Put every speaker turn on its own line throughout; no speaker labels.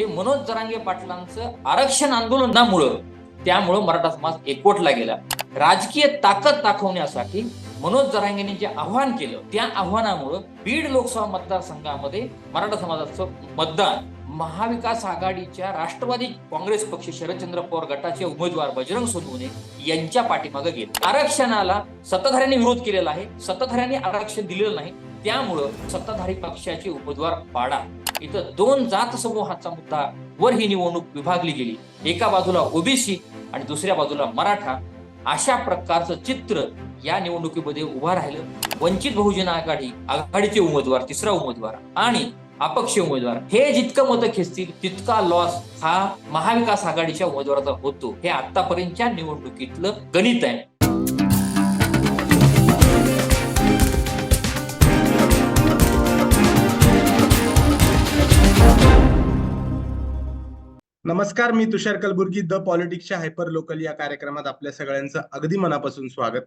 हे मनोज जरांगे पाटलांचं आरक्षण आंदोलनामुळं त्यामुळं मराठा समाज एकवटला गेला. राजकीय ताकद दाखवण्यासाठी मनोज जरांगेने जे आव्हान केलं त्या आव्हानामुळं बीड लोकसभा मतदारसंघामध्ये मराठा समाजाचं मतदान महाविकास आघाडीच्या राष्ट्रवादी काँग्रेस पक्ष शरदचंद्र पवार गटाचे उमेदवार बजरंग सोनवणे यांच्या पाठीमागे गेले. आरक्षणाला सत्ताधाऱ्यांनी विरोध केलेला आहे सत्ताधाऱ्यांनी आरक्षण दिलेलं नाही त्यामुळं सत्ताधारी पक्षाचे उमेदवार पाडा. इथं दोन जात समूहाचा मुद्दा वर ही निवडणूक विभागली गेली. एका बाजूला ओबीसी आणि दुसऱ्या बाजूला मराठा. अशा प्रकारचं चित्र या निवडणुकीमध्ये उभा राहिलं. वंचित बहुजन आघाडी आघाडीचे उमेदवार तिसरा उमेदवार आणि अपक्ष उमेदवार. हे जितकं मतं खेचतील तितका लॉस हा महाविकास आघाडीच्या उमेदवाराचा होतो. हे आतापर्यंतच्या निवडणुकीतलं गणित आहे.
नमस्कार मी तुषार कलबुर्गी द पॉलिटिक्सच्या हायपर लोकल या कार्यक्रमात आपल्या सगळ्यांचं अगदी मनापासून स्वागत.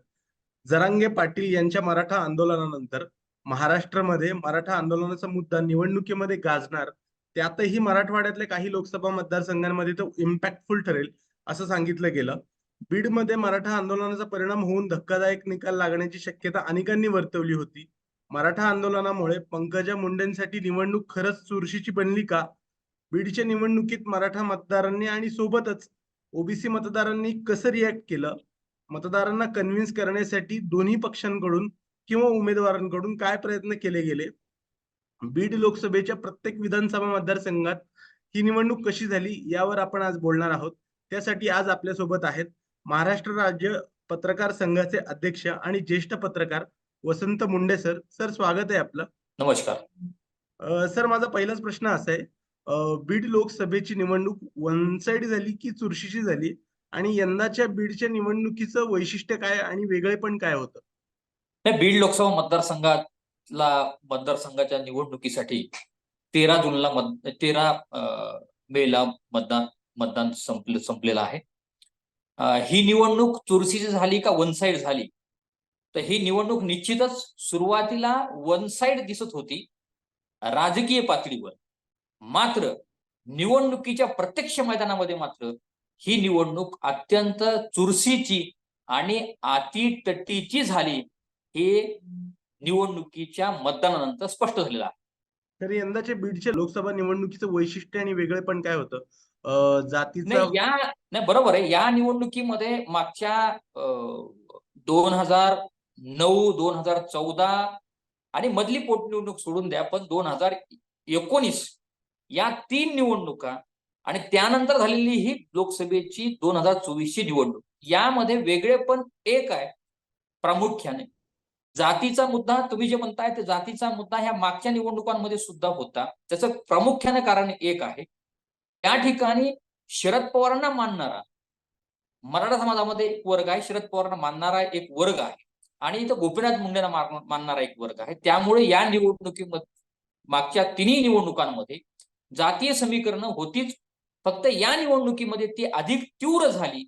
जरांगे पाटील यांच्या मराठा आंदोलनानंतर महाराष्ट्रामध्ये मराठा आंदोलनाचा मुद्दा निवडणुकीमध्ये गाजणार त्यातही मराठवाड्यातल्या काही लोकसभा मतदारसंघांमध्ये तो इम्पॅक्टफुल ठरेल असं सांगितलं गेलं. बीडमध्ये मराठा आंदोलनाचा परिणाम होऊन धक्कादायक निकाल लागण्याची शक्यता अनेकांनी वर्तवली होती. मराठा आंदोलनामुळे पंकजा मुंडेंसाठी निवडणूक खरंच चुरशीची बनली का? बीडच्या निवडणुकीत मराठा मतदारांनी आणि सोबतच ओबीसी मतदारांनी कसं रिॲक्ट केलं? मतदारांना कन्व्हिन्स करण्यासाठी दोन्ही पक्षांकडून किंवा उमेदवारांकडून काय प्रयत्न केले गेले? बीड लोकसभेच्या प्रत्येक विधानसभा मतदारसंघात ही निवडणूक कशी झाली? यावर आपण आज बोलणार आहोत. त्यासाठी आज आपल्यासोबत आहेत महाराष्ट्र राज्य पत्रकार संघाचे अध्यक्ष आणि ज्येष्ठ पत्रकार वसंत मुंडे सर. सर स्वागत आहे आपलं.
नमस्कार.
सर माझा पहिलाच प्रश्न असा आहे. बीड लोकसभेची निवडणूक वन साइड झाली की चुरशीची झाली? आणि यंदाच्या बीडच्या निवडणुकीचं वैशिष्ट्य काय आणि वेगळे पण काय होतं?
नाही, बीड लोकसभा मतदारसंघातला मतदारसंघाच्या निवडणुकीसाठी तेरा जूनला मत तेरा मेला मतदान मतदान संपले संपलेलं आहे. ही निवडणूक चुरशीची झाली का वन साइड झाली? तर ही निवडणूक निश्चितच सुरुवातीला वन साइड दिसत होती. राजकीय पातळीवर. मात्र निवडणुकीच्या प्रत्यक्ष मैदानामध्ये मात्र ही निवडणूक अत्यंत चुरशीची आणि अतिटट्टीची झाली हे निवडणुकीच्या मतदानानंतर स्पष्ट झालेलं आहे.
तर यंदाच्या बीडच्या लोकसभा निवडणुकीचं वैशिष्ट्य आणि वेगळेपण काय होतं? जातीचा
नाही या नाही बरोबर आहे. या निवडणुकीमध्ये मागच्या दोन हजार नऊ दोन हजार चौदा आणि मधली पोटनिवडणूक सोडून द्या पण दोन हजार एकोणीस या तीन निवडणुका आणि त्यानंतर झालेली ही लोकसभेची दोन हजार चोवीसची निवडणूक. यामध्ये वेगळे पण एक आहे प्रामुख्याने. जातीचा मुद्दा तुम्ही जे म्हणताय ते जातीचा मुद्दा ह्या मागच्या निवडणुकांमध्ये सुद्धा होता. त्याचं प्रामुख्याने कारण एक आहे. त्या ठिकाणी शरद पवारांना मानणारा मराठा समाजामध्ये एक वर्ग आहे शरद पवारांना मानणारा एक वर्ग आहे. आणि इथं गोपीनाथ मुंडेंना मानणारा एक वर्ग आहे. त्यामुळे या निवडणुकीमध्ये मागच्या तिन्ही निवडणुकांमध्ये जातीय समीकरणं होतीच. फक्त या निवडणुकीमध्ये ती अधिक तीव्र झाली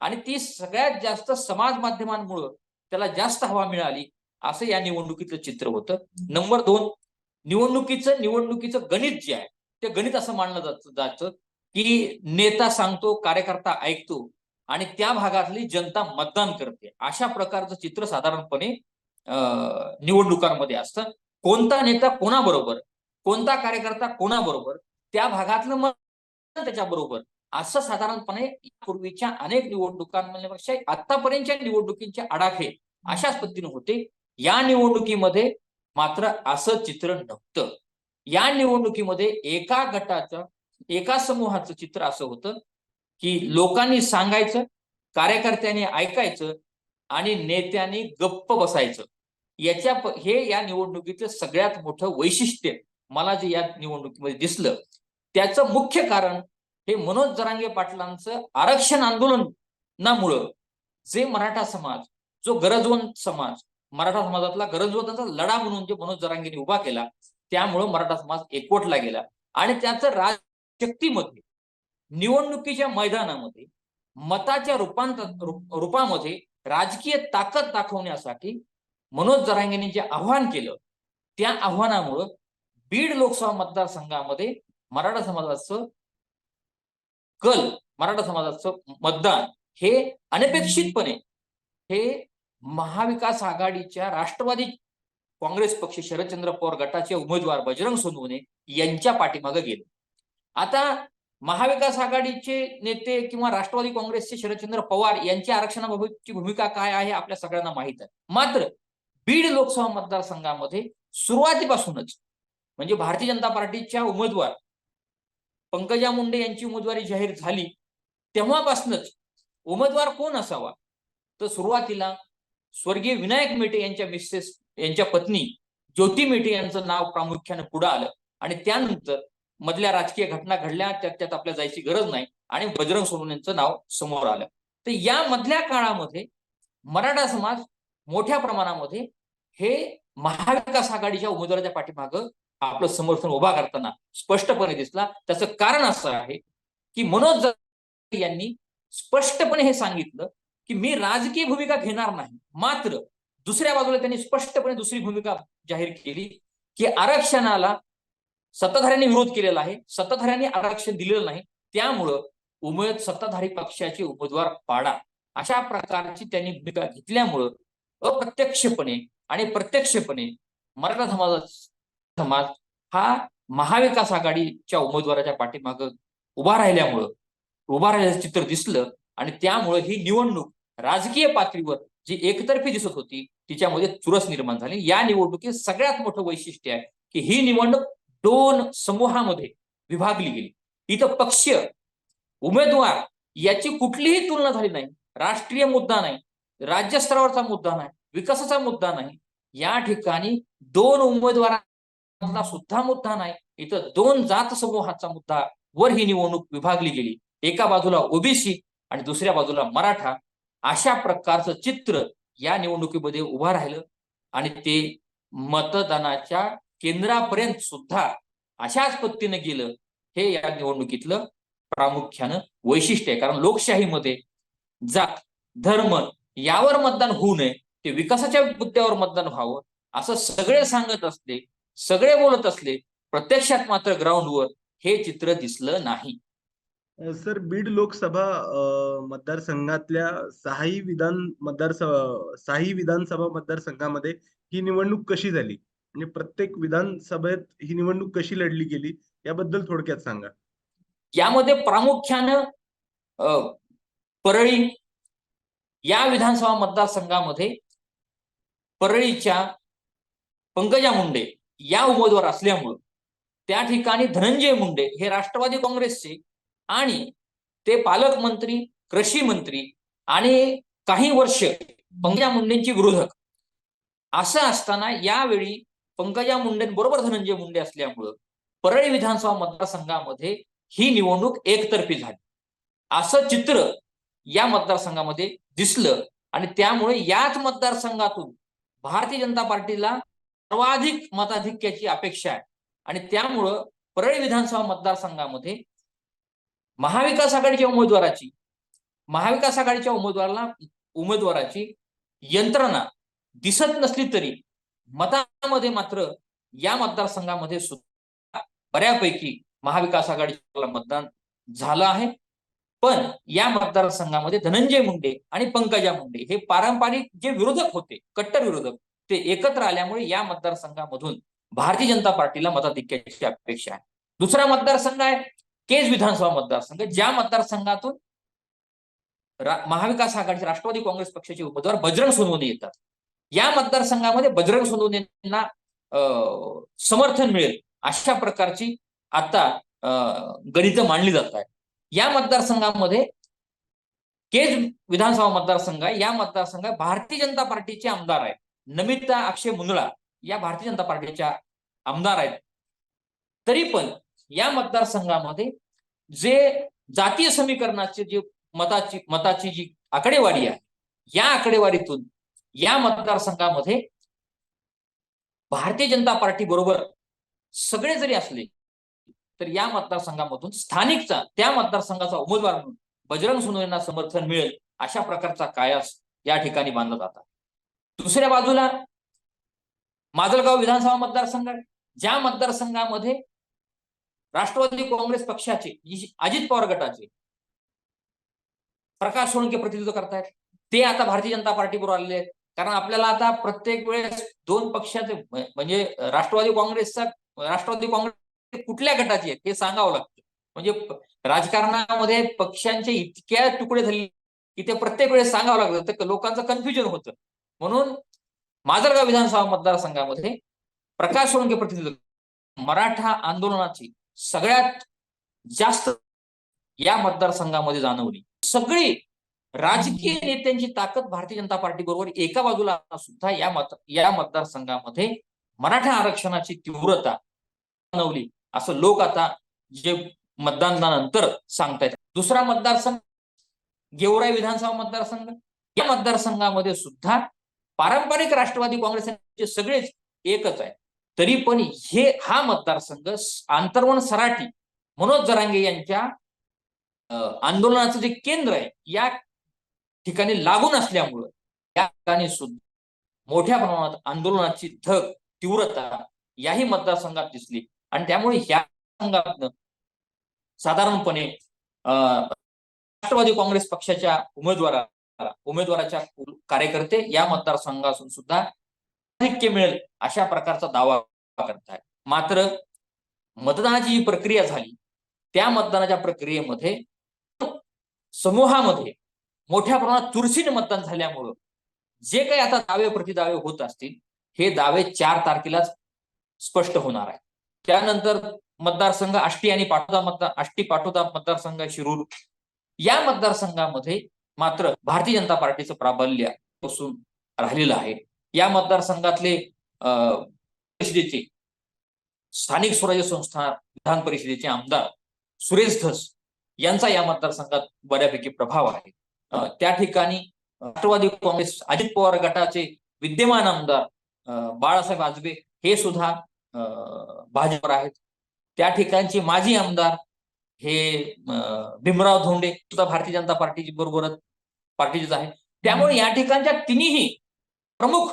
आणि ती सगळ्यात जास्त समाज माध्यमांमुळं त्याला जास्त हवा मिळाली असं या निवडणुकीचं चित्र होतं. नंबर दोन निवडणुकीचं निवडणुकीचं गणित जे आहे ते गणित असं मानलं जात जातं की नेता सांगतो कार्यकर्ता ऐकतो आणि त्या भागातली जनता मतदान करते. अशा प्रकारचं चित्र साधारणपणे निवडणुकांमध्ये असतं. कोणता नेता कोणाबरोबर कोणता कार्यकर्ता कोणाबरोबर? त्या भागातलं मत त्याच्याबरोबर. असं साधारणपणे पूर्वीच्या अनेक निवडणुकांपेक्षा आतापर्यंतच्या निवडणुकींचे आडाखे अशाच पद्धतीने होते. या निवडणुकीमध्ये मात्र असं चित्र नव्हतं. या निवडणुकीमध्ये एका गटाचं एका समूहाचं चित्र असं होतं की लोकांनी सांगायचं कार्यकर्त्यांनी ऐकायचं आणि नेत्यांनी गप्प बसायचं. याच्या हे या निवडणुकीचं सगळ्यात मोठं वैशिष्ट्य. मला जे या निवडणुकीमध्ये दिसलं त्याचं मुख्य कारण हे मनोज जरांगे पाटलांचं आरक्षण आंदोलनामुळं जे मराठा समाज जो गरजवंत समाज मराठा समाजातला गरजवंतांचा लढा म्हणून जे मनोज जरांगेने उभा केला त्यामुळं मराठा समाज एकवटला गेला. आणि त्याचं राजशक्तीमध्ये निवडणुकीच्या मैदानामध्ये मताच्या रूपांतर रूपामध्ये राजकीय ताकद दाखवण्यासाठी मनोज जरांगेने जे आव्हान केलं त्या आव्हानामुळं बीड लोकसभा मतदारसंघामध्ये मराठा समाजाचं कल मराठा समाजाचं मतदान हे अनपेक्षितपणे हे महाविकास आघाडीच्या राष्ट्रवादी काँग्रेस पक्ष शरदचंद्र पवार गटाचे उमेदवार बजरंग सोनवणे यांच्या पाठीमागे गेले. आता महाविकास आघाडीचे नेते किंवा राष्ट्रवादी काँग्रेसचे शरदचंद्र पवार यांच्या आरक्षणाबाबतची भूमिका काय आहे आपल्या सगळ्यांना माहीत आहे. मात्र बीड लोकसभा मतदारसंघामध्ये सुरुवातीपासूनच म्हणजे भारतीय जनता पार्टीच्या उमेदवार पंकजा मुंडे यांची उमेदवारी जाहीर झाली तेव्हापासूनच उमेदवार कोण असावा? तर सुरुवातीला स्वर्गीय विनायक मेटे यांच्या मिसेस यांच्या पत्नी ज्योती मेटे यांचं नाव प्रामुख्याने पुढे आलं. आणि त्यानंतर मधल्या राजकीय घटना घडल्या त्यात त्यात आपल्या जायची गरज नाही आणि बजरंग सोनवणे यांचं नाव समोर आलं. तर या मधल्या काळामध्ये मराठा समाज मोठ्या प्रमाणामध्ये हे महाविकास आघाडीच्या उमेदवाराच्या पाठीमागं आपलं समर्थन उभा करताना स्पष्टपणे दिसला. त्याचं कारण असं आहे की मनोज यांनी स्पष्टपणे हे सांगितलं की मी राजकीय भूमिका घेणार नाही. मात्र दुसऱ्या बाजूला त्यांनी स्पष्टपणे दुसरी भूमिका जाहीर केली की आरक्षणाला सत्ताधाऱ्यांनी विरोध केलेला आहे. सत्ताधाऱ्यांनी आरक्षण दिलेलं नाही. त्यामुळं उमेद सत्ताधारी पक्षाचे उमेदवार पाडा. अशा प्रकारची त्यांनी भूमिका घेतल्यामुळं अप्रत्यक्षपणे आणि प्रत्यक्षपणे मराठा समाजात समाज हा महाविकास आघाडीच्या उमेदवाराच्या पाठीमागं उभा राहिल्यामुळं उभा राहिल्याचं चित्र दिसलं आणि त्यामुळे ही निवडणूक राजकीय पातळीवर जी एकतर्फी दिसत होती तिच्यामध्ये चुरस निर्माण झाली. या निवडणुकीत सगळ्यात मोठं वैशिष्ट्य आहे की ही निवडणूक दोन समूहामध्ये विभागली गेली. इथं पक्ष उमेदवार याची कुठलीही तुलना झाली नाही. राष्ट्रीय मुद्दा नाही राज्य स्तरावरचा मुद्दा नाही विकासाचा मुद्दा नाही. या ठिकाणी दोन उमेदवार सुद्धा मुद्दा नाही. इथं दोन जात समूहाचा मुद्दा वर ही निवडणूक विभागली गेली. एका बाजूला ओबीसी आणि दुसऱ्या बाजूला मराठा. अशा प्रकारचं चित्र या निवडणुकीमध्ये उभं राहिलं आणि ते मतदानाच्या केंद्रापर्यंत सुद्धा अशाच पद्धतीने गेलं. हे या निवडणुकीतलं प्रामुख्यानं वैशिष्ट्य आहे. कारण लोकशाहीमध्ये जात धर्म यावर मतदान होऊ नये ते विकासाच्या मुद्द्यावर मतदान व्हावं असं सगळे सांगत असते. सगळे बोलत असले प्रत्यक्षात मात्र ग्राउंडवर हे चित्र दिसलं नाही.
सर बीड लोकसभा मतदारसंघातल्या सहाही विधान मतदार सहाही विधानसभा मतदारसंघामध्ये ही निवडणूक कशी झाली? म्हणजे प्रत्येक विधानसभेत ही निवडणूक कशी लढली गेली? याबद्दल थोडक्यात सांगा.
यामध्ये प्रामुख्यानं परळी या विधानसभा मतदारसंघामध्ये परळीच्या पंकजा मुंडे या उमेदवार असल्यामुळं त्या ठिकाणी धनंजय मुंडे हे राष्ट्रवादी काँग्रेसचे आणि ते पालकमंत्री कृषी मंत्री आणि काही वर्ष पंकजा मुंडेंची विरोधक. असं असताना यावेळी पंकजा मुंडेंबरोबर धनंजय मुंडे असल्यामुळं परळी विधानसभा मतदारसंघामध्ये ही निवडणूक एकतर्फी झाली. असं चित्र या मतदारसंघामध्ये दिसलं आणि त्यामुळे याच मतदारसंघातून भारतीय जनता पार्टीला सर्वाधिक मताधिक्याची अपेक्षा आहे. आणि त्यामुळं परळी विधानसभा मतदारसंघामध्ये महाविकास आघाडीच्या उमेदवाराची महाविकास आघाडीच्या उमेदवाराला उमेदवाराची यंत्रणा दिसत नसली तरी मतामध्ये मात्र या मतदारसंघामध्ये सुद्धा बऱ्यापैकी महाविकास आघाडीला मतदान झालं आहे. पण या मतदारसंघामध्ये धनंजय मुंडे आणि पंकजा मुंडे हे पारंपरिक जे विरोधक होते कट्टर विरोधक ते एकत्र आल्यामुळे या मतदारसंघामधून भारतीय जनता पार्टीला मताधिक्याची अपेक्षा आहे. दुसरा मतदारसंघ आहे केज विधानसभा मतदारसंघ ज्या मतदारसंघातून महाविकास आघाडीचे राष्ट्रवादी काँग्रेस पक्षाचे उमेदवार बजरंग सोनवणे येतात. या मतदारसंघामध्ये बजरंग सोनवणेंना अं, समर्थन मिळेल अशा प्रकारची आता गणित मांडली जात आहे या मतदारसंघामध्ये केज विधानसभा मतदारसंघ आहे. या मतदारसंघात भारतीय जनता पार्टीचे आमदार आहेत. नमिता अक्षय मुंदळा या भारतीय जनता पार्टीच्या आमदार आहेत. तरी पण या मतदारसंघामध्ये जे जातीय समीकरणाचे जे मताची मताची जी आकडेवारी आहे या आकडेवारीतून या मतदारसंघामध्ये भारतीय जनता पार्टी बरोबर सगळे जरी असले तर या मतदारसंघामधून स्थानिकचा त्या मतदारसंघाचा उमेदवार म्हणून बजरंग सोनवणेंना समर्थन मिळेल अशा प्रकारचा कायास या ठिकाणी बांधला जातात दुसऱ्या बाजूला माजलगाव विधानसभा मतदारसंघ ज्या मतदारसंघामध्ये राष्ट्रवादी काँग्रेस पक्षाचे अजित पवार गटाचे प्रकाश सोळंके प्रतिनिधित्व करतायत ते आता भारतीय जनता पार्टी आलेले आहेत. कारण आपल्याला आता प्रत्येक वेळेस दोन पक्षाचे म्हणजे राष्ट्रवादी काँग्रेसचा राष्ट्रवादी काँग्रेस कुठल्या गटाची आहेत हे सांगावं लागतं. म्हणजे राजकारणामध्ये पक्षांचे इतक्या तुकडे झाले की ते प्रत्येक वेळेस सांगावं लागतं. तर लोकांचं कन्फ्युजन होतं. म्हणून माजलगाव विधानसभा मतदारसंघामध्ये प्रकाश सोळंके प्रतिनिधित्व मराठा आंदोलनाची सगळ्यात जास्त या मतदारसंघामध्ये जाणवली. सगळी राजकीय नेत्यांची ताकद भारतीय जनता पार्टी बरोबर एका बाजूला सुद्धा या मत या मतदारसंघामध्ये मराठा आरक्षणाची तीव्रता जाणवली असं लोक आता जे मतदानानंतर सांगतायत. दुसरा मतदारसंघ गेवराई विधानसभा मतदारसंघ या मतदारसंघामध्ये सुद्धा पारंपरिक राष्ट्रवादी काँग्रेसचे सगळेच एकच आहे. तरी पण हे हा मतदारसंघ आंतरवण सराठी मनोज जरांगे यांच्या आंदोलनाचं जे केंद्र आहे या ठिकाणी लागून असल्यामुळं या ठिकाणी सुद्धा मोठ्या प्रमाणात आंदोलनाची धग तीव्रता याही मतदारसंघात दिसली. आणि त्यामुळे ह्या संघातनं साधारणपणे अं, राष्ट्रवादी काँग्रेस पक्षाच्या उमेदवाराला उमेदवाराच्या कार्यकर्ते या मतदारसंघातून सुद्धा ऐक्य मिळेल अशा प्रकारचा दावा करताय मात्र मतदानाची जी प्रक्रिया झाली त्या मतदानाच्या प्रक्रियेमध्ये समूहामध्ये मोठ्या प्रमाणात चुरशीने मतदान झाल्यामुळं जे काही आता दावे प्रतिदावे होत असतील हे दावे चार तारखेलाच स्पष्ट होणार आहे त्यानंतर मतदारसंघ आष्टी आणि पाटोदा मतदार आष्टी पाटोदा मतदारसंघ शिरूर या मतदारसंघामध्ये मात्र भारतीय जनता पार्टीचं प्राबल्यपासून राहिलेलं आहे. या मतदारसंघातले परिषदेचे स्थानिक स्वराज्य संस्था विधान परिषदेचे आमदार सुरेश धस यांचा या मतदारसंघात बऱ्यापैकी प्रभाव आहे. त्या ठिकाणी राष्ट्रवादी काँग्रेस अजित पवार गटाचे विद्यमान आमदार बाळासाहेब आजबे हे सुद्धा भाजपवर आहेत. त्या ठिकाणचे माजी आमदार हे भीमराव धोंडे सुद्धा भारतीय जनता पार्टीची बरोबरच पार्टीचेच आहे. त्यामुळे या ठिकाणच्या तिन्ही प्रमुख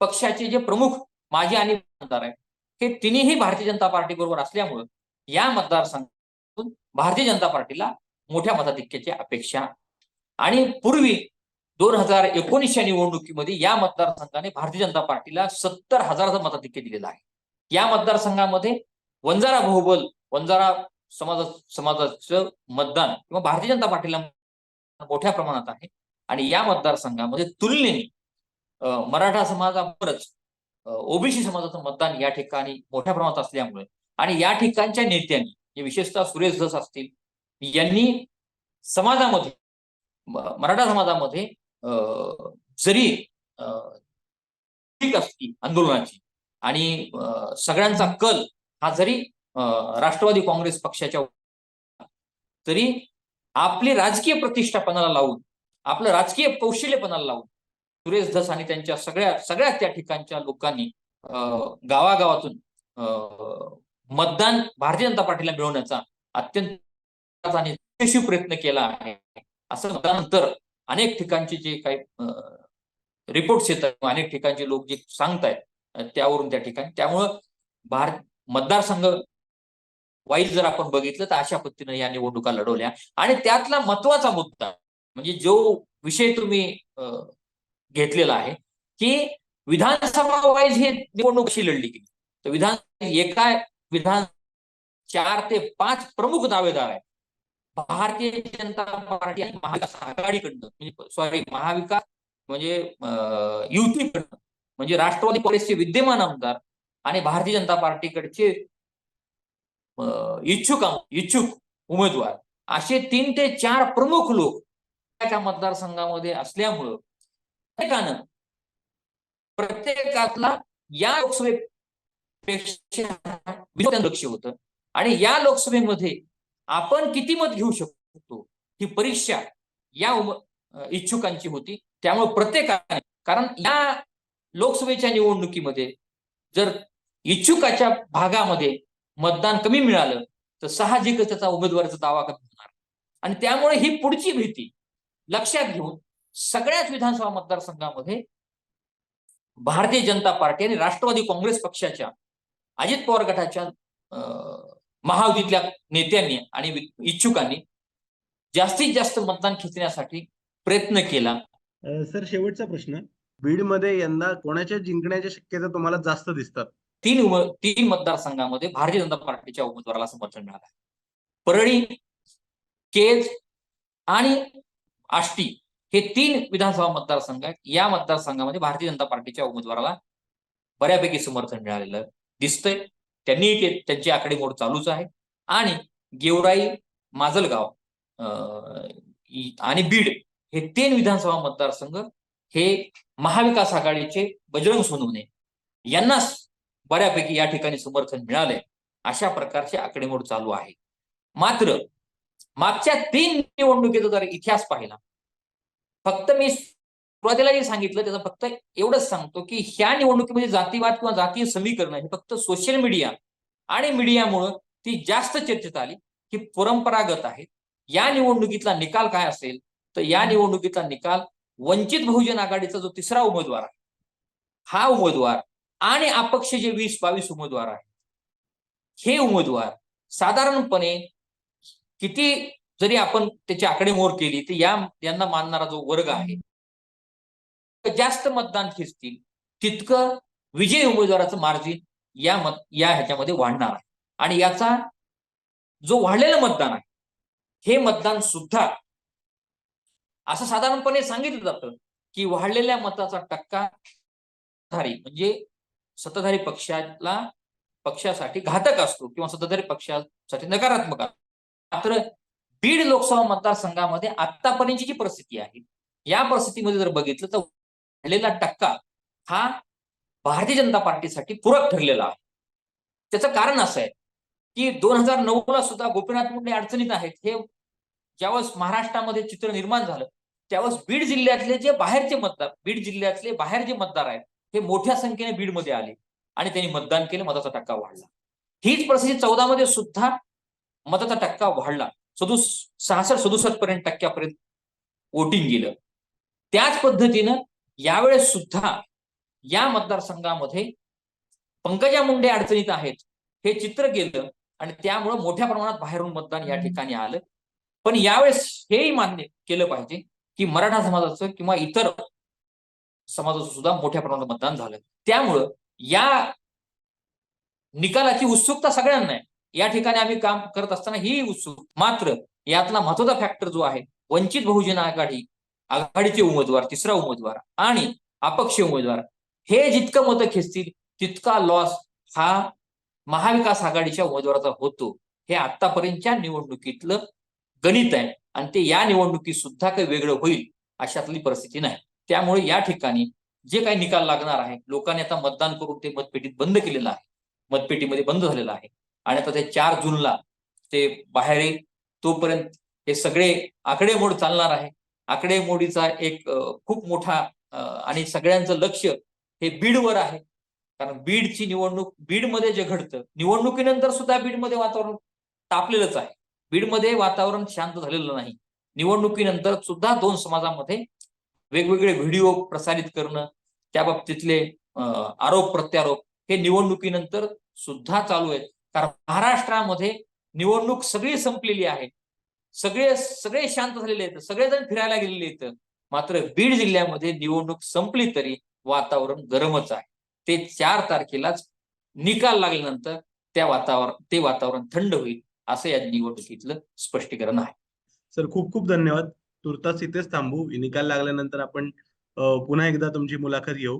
पक्षाचे जे प्रमुख माजी आणि आमदार आहेत हे तिन्ही भारतीय जनता पार्टी बरोबर असल्यामुळं या मतदारसंघातून भारतीय जनता पार्टीला मोठ्या मताधिक्याची अपेक्षा आणि पूर्वी दोन हजार एकोणीसच्या निवडणुकीमध्ये या मतदारसंघाने भारतीय जनता पार्टीला सत्तर हजाराचं मताधिक्य दिलेलं आहे. या मतदारसंघामध्ये वंजारा बहुबल वंजारा समाजा समाजाचं मतदान किंवा भारतीय जनता पार्टीला मोठ्या प्रमाणात आहे. आणि या मतदारसंघामध्ये तुलनेने मराठा समाजावरच ओबीसी समाजाचं मतदान या ठिकाणी मोठ्या प्रमाणात असल्यामुळे आणि या ठिकाणच्या नेत्यांनी जे विशेषतः सुरेश धस असतील यांनी समाजामध्ये मराठा समाजामध्ये अं, जरी अं, ठीक असती आंदोलनाची आणि सगळ्यांचा कल हा जरी राष्ट्रवादी काँग्रेस पक्षाच्या तरी आपली राजकीय प्रतिष्ठापणाला लावून आपलं राजकीय कौशल्यपणाला लावून सुरेश धस आणि त्यांच्या सगळ्या सगळ्या त्या ठिकाणच्या लोकांनी गावागावातून मतदान भारतीय जनता पार्टीला मिळवण्याचा अत्यंत आणि यशस्वी प्रयत्न केला आहे. असं त्यानंतर अनेक ठिकाणचे जे काही रिपोर्ट्स येतात अनेक ठिकाणचे लोक जे सांगतायत त्यावरून त्या ठिकाणी त्यामुळं भारत मतदारसंघ वाईज जर आपण बघितलं तर अशा पद्धतीनं या निवडणुका लढवल्या. आणि त्यातला महत्त्वाचा मुद्दा म्हणजे जो विषय तुम्ही घेतलेला आहे की विधानसभा वाईज हे निवडणूक कशी लढली गेली? तर विधान एका विधान चार ते पाच प्रमुख दावेदार आहेत. भारतीय जनता पार्टी आणि महाविकास आघाडीकडनं म्हणजे सॉरी महाविकास म्हणजे युतीकडनं म्हणजे राष्ट्रवादी काँग्रेसचे विद्यमान आमदार आणि भारतीय जनता पार्टीकडचे इच्छुक इच्छुक उमेदवार. असे तीन ते चार प्रमुख लोक त्या मतदारसंघामध्ये असल्यामुळं प्रत्येकानं प्रत्येकातला या लोकसभेपेक्षा लक्ष होतं. आणि या लोकसभेमध्ये आपण किती मत घेऊ शकतो ही परीक्षा या उम- इच्छुकांची होती. त्यामुळे प्रत्येकाने कारण या लोकसभेच्या निवडणुकीमध्ये जर इच्छुकाच्या भागामध्ये मतदान कमी मिळालं तर साहजिकच त्याचा उमेदवारीचा दावा कमी होणार आणि त्यामुळे ही पुढची भीती लक्षात घेऊन सगळ्याच विधानसभा मतदारसंघामध्ये भारतीय जनता पार्टी आणि राष्ट्रवादी काँग्रेस पक्षाच्या अजित पवार गटाच्या अं, महायुतीतल्या नेत्यांनी आणि इच्छुकांनी जास्तीत जास्त मतदान खेचण्यासाठी प्रयत्न केला.
सर शेवटचा प्रश्न. बीडमध्ये यंदा कोणाच्या जिंकण्याच्या शक्यता तुम्हाला जास्त दिसतात?
तीन उम- तीन मतदारसंघामध्ये भारतीय जनता पार्टीच्या उमेदवाराला समर्थन मिळालं. परळी केज आणि आष्टी हे तीन विधानसभा मतदारसंघ आहेत. या मतदारसंघामध्ये भारतीय जनता पार्टीच्या उमेदवाराला बऱ्यापैकी समर्थन मिळालेलं दिसतंय. त्यांनी ते त्यांची आकडेमोड चालूच आहे. आणि गेवराई माजलगाव अं, आणि बीड हे तीन विधानसभा मतदारसंघ हे महाविकास आघाडीचे बजरंग सोनवणे यांना बऱ्यापैकी या ठिकाणी समर्थन मिळालंय. अशा प्रकारची आकडेमोड चालू आहे. मात्र मागच्या तीन निवडणुकीचा जर इतिहास पाहिला फक्त मी सुरुवातीला जे सांगितलं त्याचं फक्त एवढंच सांगतो की ह्या निवडणुकीमध्ये जातीवाद किंवा जातीय समीकरण हे फक्त सोशल मीडिया आणि मीडियामुळं ती जास्त चर्चेत आली ही परंपरागत आहे. या निवडणुकीतला निकाल काय असेल? तर या निवडणुकीतला निकाल वंचित बहुजन आघाडीचा जो तिसरा उमेदवार आहे हा उमेदवार आणि अपक्ष जे वीस बावीस उमेदवार आहेत हे उमेदवार साधारणपणे किती जरी आपण त्याची आकडेमोड केली तर या यांना मानणारा जो वर्ग आहे जास्त मतदान खेचतील तितकं विजय उमेदवाराचं मार्जिन या मत या ह्याच्यामध्ये वाढणार आहे. आणि याचा जो वाढलेलं मतदान आहे हे मतदान सुद्धा असं साधारणपणे सांगितलं जातं की वाढलेल्या मताचा टक्का धारी म्हणजे सत्ताधारी पक्षाला पक्षासाठी घातक असतो किंवा सत्ताधारी पक्षासाठी नकारात्मक असतो. मात्र बीड लोकसभा मतदारसंघामध्ये आतापर्यंतची जी परिस्थिती आहे या परिस्थितीमध्ये जर बघितलं तर वाढलेला टक्का हा भारतीय जनता पार्टीसाठी पूरक ठरलेला आहे. त्याचं कारण असं आहे की दोन हजार नऊ ला सुद्धा गोपीनाथ मुंडे अडचणीत आहेत. हे ज्यावेळेस महाराष्ट्रामध्ये चित्र निर्माण झालं त्यावेळेस बीड जिल्ह्यातले जे बाहेरचे मतदार बीड जिल्ह्यातले बाहेर जे मतदार आहेत हे मोठ्या संख्येने बीडमध्ये आले. आणि त्यांनी मतदान केलं मताचा टक्का वाढला. हीच परिस्थिती चौदा मध्ये सुद्धा मताचा टक्का वाढला. सदुस सहासष्ट सदुसष्ट पर्यंत टक्क्यापर्यंत वोटिंग गेलं. त्याच पद्धतीनं यावेळेस सुद्धा या मतदारसंघामध्ये पंकजा मुंडे अडचणीत आहेत हे चित्र गेलं आणि त्यामुळं मोठ्या प्रमाणात बाहेरून मतदान या ठिकाणी आलं. पण यावेळेस हेही मान्य केलं पाहिजे की मराठा समाजाचं किंवा इतर समाजाचं सुद्धा मोठ्या प्रमाणात मतदान झालं. त्यामुळं या निकालाची उत्सुकता सगळ्यांना आहे. या ठिकाणी आम्ही काम करत असताना ही उत्सुक मात्र यातला महत्त्वाचा फॅक्टर जो आहे वंचित बहुजन आघाडी आघाडीचे उमेदवार तिसरा उमेदवार आणि अपक्ष उमेदवार हे जितकं मतं खेचतील तितका लॉस हा महाविकास आघाडीच्या उमेदवाराचा होतो. हे आतापर्यंतच्या निवडणुकीतलं गणित आहे आणि ते या निवडणुकीत सुद्धा काही वेगळं होईल अशातली परिस्थिती नाही. त्यामुळे या ठिकाणी जे काही निकाल लागणार आहे लोकांनी आता मतदान करून ते मतपेटीत बंद केलेलं आहे. मतपेटीमध्ये बंद झालेलं आहे. आणि आता ते चार जूनला ते बाहेर येईल. तोपर्यंत हे सगळे आकडेमोड चालणार आहे. आकडेमोडीचा एक खूप मोठा आणि सगळ्यांचं लक्ष हे बीडवर आहे. कारण बीडची निवडणूक बीडमध्ये जे घडतं निवडणुकीनंतर सुद्धा बीडमध्ये वातावरण तापलेलंच आहे. बीडमध्ये वातावरण शांत झालेलं नाही. निवडणुकीनंतर सुद्धा दोन समाजामध्ये वेगवेगळे व्हिडिओ प्रसारित करणं त्या बाबतीतले आरोप प्रत्यारोप हे निवडणुकीनंतर सुद्धा चालू आहेत. कारण महाराष्ट्रामध्ये निवडणूक सगळी संपलेली आहे. सगळे सगळे शांत झालेले आहेत. सगळेजण फिरायला गेलेले आहेत. मात्र बीड जिल्ह्यामध्ये निवडणूक संपली तरी वातावरण गरमच आहे. ते चार तारखेलाच निकाल लागल्यानंतर त्या वातावरण ते वातावरण थंड होईल असं या निवडणुकीतलं स्पष्टीकरण आहे.
सर खूप खूप धन्यवाद. तुर्तास इथेच थांबू. निकाल लागल्यानंतर आपण पुन्हा एकदा तुमची मुलाखत घेऊ.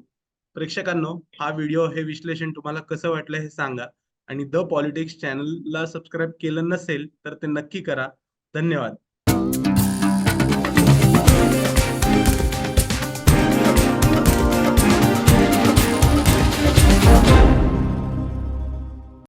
प्रेक्षकांनो हा व्हिडिओ हे विश्लेषण तुम्हाला कसं वाटलं हे सांगा. आणि द पॉलिटिक्स चॅनलला सबस्क्राईब केलं नसेल तर ते नक्की करा. धन्यवाद.